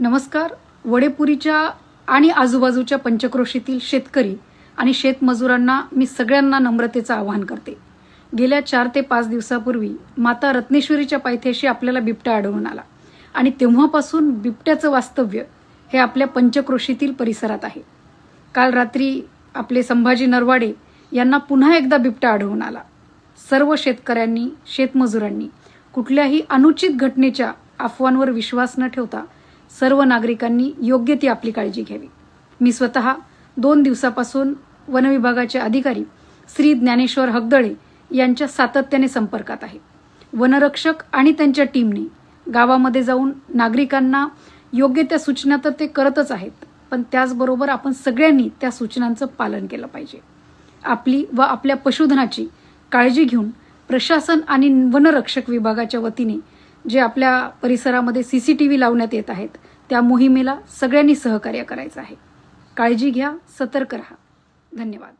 नमस्कार. वडेपुरीच्या आणि आजूबाजूच्या पंचक्रोशीतील शेतकरी आणि शेतमजुरांना मी सगळ्यांना नम्रतेचं आवाहन करते. गेल्या चार ते पाच दिवसापूर्वी माता रत्नेश्वरीच्या पायथ्याशी आपल्याला बिबट्या आढळून आला. आणि तेव्हापासून बिबट्याचं वास्तव्य हे आपल्या पंचक्रोशीतील परिसरात आहे. काल रात्री आपले संभाजी नरवाडे यांना पुन्हा एकदा बिबट्या आढळून आला. सर्व शेतकऱ्यांनी शेतमजुरांनी कुठल्याही अनुचित घटनेच्या अफवांवर विश्वास न ठेवता सर्व नागरिकांनी योग्य ती आपली काळजी घ्यावी. मी स्वतः दोन दिवसापासून वनविभागाचे अधिकारी श्री ज्ञानेश्वर हगदळे यांच्या सातत्याने संपर्कात आहे. वनरक्षक आणि त्यांच्या टीमने गावामध्ये जाऊन नागरिकांना योग्य त्या सूचना तर ते करतच आहेत पण त्याचबरोबर आपण सगळ्यांनी त्या सूचनांचं पालन केलं पाहिजे. आपली व आपल्या पशुधनाची काळजी घेऊन प्रशासन आणि वनरक्षक विभागाच्या वतीने जे आपल्या परिसरामध्ये सी सी टी व्ही लावण्यात येत आहेत त्या मोहिमेला सगळ्यांनी सहकार्य करायचं आहे. काळजी घ्या सतर्क राहा. धन्यवाद.